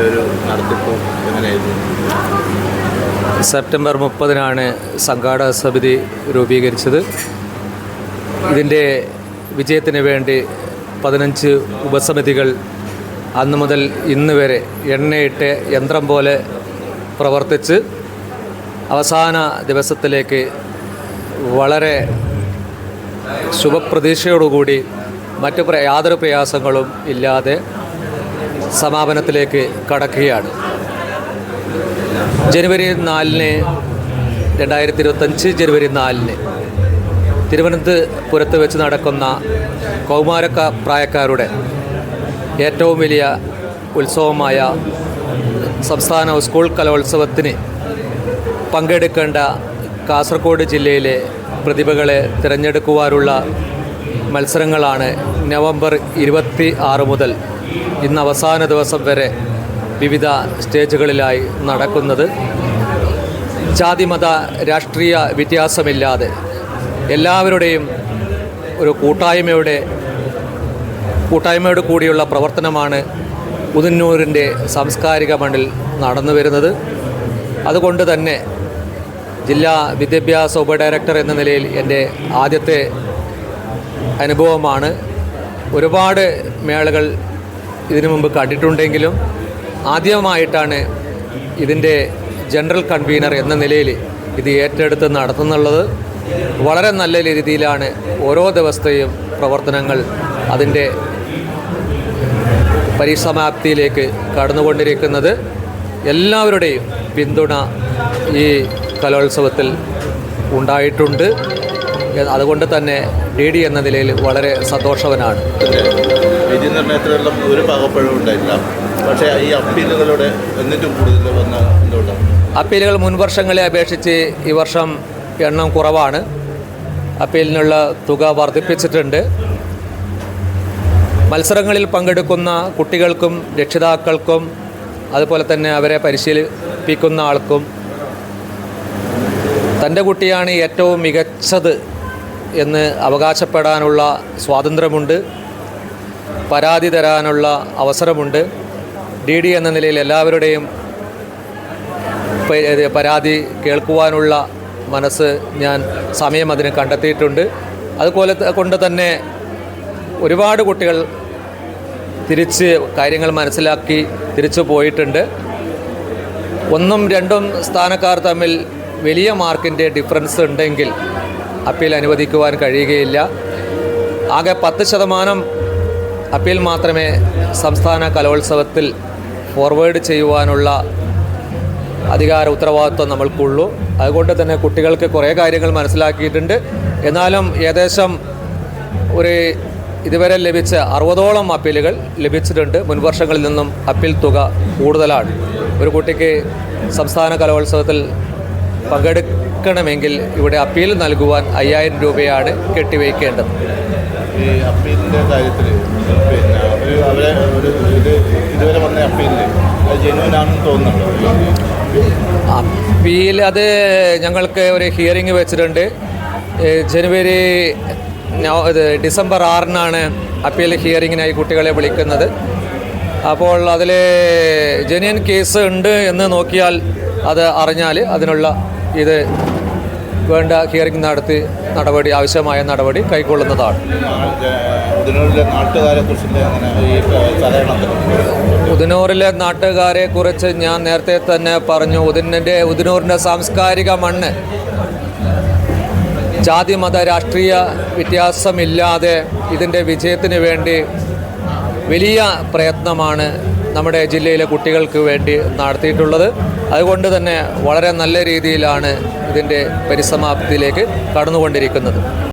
ഒരു നടത്തിപ്പ് എങ്ങനെയായിരുന്നു? സെപ്റ്റംബർ മുപ്പതിനാണ് സംഘാടക സമിതി രൂപീകരിച്ചത്. ഇതിന്റെ വിജയത്തിന് വേണ്ടി പതിനഞ്ച് ഉപസമിതികൾ അന്ന് മുതൽ ഇന്ന് വരെ എണ്ണയിട്ട് യന്ത്രം പോലെ പ്രവർത്തിച്ച് അവസാന ദിവസത്തിലേക്ക് വളരെ ശുഭപ്രതീക്ഷയോടുകൂടി മറ്റു യാതൊരു പ്രയാസങ്ങളും ഇല്ലാതെ സമാപനത്തിലേക്ക് കടക്കുകയാണ്. ജനുവരി നാലിന് രണ്ടായിരത്തി ഇരുപത്തഞ്ച് ജനുവരി നാലിന് തിരുവനന്തപുരത്ത് വെച്ച് നടക്കുന്ന കൗമാരക്ക പ്രായക്കാരുടെ ഏറ്റവും വലിയ ഉത്സവമായ സംസ്ഥാന സ്കൂൾ കലോത്സവത്തിന് പങ്കെടുക്കേണ്ട കാസർഗോഡ് ജില്ലയിലെ പ്രതിഭകളെ തിരഞ്ഞെടുക്കുവാനുള്ള മത്സരങ്ങളാണ് നവംബർ ഇരുപത്തി ആറ് മുതൽ ഇന്ന് അവസാന ദിവസം വരെ വിവിധ സ്റ്റേജുകളിലായി നടക്കുന്നത്. ജാതിമത രാഷ്ട്രീയ വ്യത്യാസമില്ലാതെ എല്ലാവരുടെയും ഒരു കൂട്ടായ്മയുടെ കൂട്ടായ്മയോട് കൂടിയുള്ള പ്രവർത്തനമാണ് ഉതിന്നൂരിന്റെ സാംസ്കാരിക മണ്ണിൽ നടന്നു വരുന്നത്. അതുകൊണ്ട് തന്നെ ജില്ലാ വിദ്യാഭ്യാസ ഉപഡയറക്ടർ എന്ന നിലയിൽ എന്റെ ആദ്യത്തെ അനുഭവമാണ്. ഒരുപാട് മേളകൾ ഇതിനു മുമ്പ് കണ്ടിട്ടുണ്ടെങ്കിലും ആദ്യമായിട്ടാണ് ഇതിന്റെ ജനറൽ കൺവീനർ എന്ന നിലയിൽ ഇത് ഏറ്റെടുത്ത് നടത്തുന്നുള്ളത്. വളരെ നല്ല രീതിയിലാണ് ഓരോ ദിവസത്തെയും പ്രവർത്തനങ്ങൾ അതിന്റെ പരിസമാപ്തിയിലേക്ക് കടന്നുകൊണ്ടിരിക്കുന്നത്. എല്ലാവരുടെയും പിന്തുണ ഈ കലോത്സവത്തിൽ ഉണ്ടായിട്ടുണ്ട്. അതുകൊണ്ട് തന്നെ ഡി ഡി എന്ന നിലയിൽ വളരെ സന്തോഷവനാണ്. വിധി ഒരു പകപ്പഴവും ഉണ്ടായിട്ടില്ല. പക്ഷേ ഈ അപ്പീലുകളുടെ എന്നിട്ടും കൂടുതൽ വന്ന എന്തുകൊണ്ടാണ്? അപ്പീലുകൾ മുൻ വർഷങ്ങളെ അപേക്ഷിച്ച് ഈ വർഷം എണ്ണം കുറവാണ്. അപ്പീലിനുള്ള തുക വർദ്ധിപ്പിച്ചിട്ടുണ്ട്. മത്സരങ്ങളിൽ പങ്കെടുക്കുന്ന കുട്ടികൾക്കും രക്ഷിതാക്കൾക്കും അതുപോലെ തന്നെ അവരെ പരിശീലിപ്പിക്കുന്ന ആൾക്കും തന്റെ കുട്ടിയാണ് ഏറ്റവും മികച്ചത് എന്ന് അവകാശപ്പെടാനുള്ള സ്വാതന്ത്ര്യമുണ്ട് പരാതി തരാനുള്ള അവസരമുണ്ട്. ഡി ഡി എന്ന നിലയിൽ എല്ലാവരുടെയും പരാതി കേൾക്കുവാനുള്ള മനസ്സ് ഞാൻ സമയം അതിന് കണ്ടെത്തിയിട്ടുണ്ട്. അതുപോലെ കൊണ്ട് തന്നെ ഒരുപാട് കുട്ടികൾ തിരിച്ച് കാര്യങ്ങൾ മനസ്സിലാക്കി തിരിച്ചു പോയിട്ടുണ്ട്. ഒന്നും രണ്ടും സ്ഥാനക്കാർ തമ്മിൽ വലിയ മാർക്കിന്റെ ഡിഫറൻസ് ഉണ്ടെങ്കിൽ അപ്പീൽ അനുവദിക്കുവാൻ കഴിയുകയില്ല. ആകെ പത്ത് ശതമാനം അപ്പീൽ മാത്രമേ സംസ്ഥാന കലോത്സവത്തിൽ ഫോർവേഡ് ചെയ്യുവാനുള്ള അധികാര ഉത്തരവാദിത്വം നമ്മൾക്കുള്ളൂ. അതുകൊണ്ട് തന്നെ കുട്ടികൾക്ക് കുറേ കാര്യങ്ങൾ മനസ്സിലാക്കിയിട്ടുണ്ട്. എന്നാലും ഏകദേശം ഒരു ഇതുവരെ ലഭിച്ച അറുപതോളം അപ്പീലുകൾ ലഭിച്ചിട്ടുണ്ട്. മുൻവർഷങ്ങളിൽ നിന്നും അപ്പീൽ തുക കൂടുതലാണ്. ഒരു കുട്ടിക്ക് സംസ്ഥാന കലോത്സവത്തിൽ പങ്കെടുക്കണമെങ്കിൽ ഇവിടെ അപ്പീൽ നൽകുവാൻ അയ്യായിരം രൂപയാണ് കെട്ടിവയ്ക്കേണ്ടത്. ഈ അപ്പീലിന്റെ കാര്യത്തിൽ പിന്നെ ഒരു അവരെ ഒരു ഇത് ഇതുവരെ വന്ന അപ്പീലിൽ അത് ജെന്യൂനാണെന്ന് തോന്നുന്നുണ്ടോ? അപ്പീൽ അത് ഞങ്ങൾക്ക് ഒരു ഹിയറിംഗ് വെച്ചിട്ടുണ്ട്. ജനുവരി ഇത് ഡിസംബർ ആറിനാണ് അപ്പീൽ ഹിയറിങ്ങിനായി കുട്ടികളെ വിളിക്കുന്നത്. അപ്പോൾ അതിൽ ജെന്യൻ കേസ് ഉണ്ട് എന്ന് നോക്കിയാൽ അത് അറിഞ്ഞാൽ അതിനുള്ള ഇത് വേണ്ട ഹിയറിംഗ് നടത്തി നടപടി ആവശ്യമായ നടപടി കൈക്കൊള്ളുന്നതാണ്. ഉദിനൂറിലെ നാട്ടുകാരെ കുറിച്ച് ഞാൻ നേരത്തെ തന്നെ പറഞ്ഞു. ഉദനന്റെ ഉദിനൂറിന്റെ സാംസ്കാരിക മണ്ണ്. ജാതി മത രാഷ്ട്രീയ വ്യത്യാസമില്ലാതെ ഇതിന്റെ വിജയത്തിന് വേണ്ടി വലിയ പ്രയത്നമാണ് നമ്മുടെ ജില്ലയിലെ കുട്ടികൾക്ക് വേണ്ടി നടത്തിയിട്ടുള്ളത്. അതുകൊണ്ട് തന്നെ വളരെ നല്ല രീതിയിലാണ് ഇതിന്റെ പരിസമാപ്തിയിലേക്ക് കടന്നുകൊണ്ടിരിക്കുന്നത്.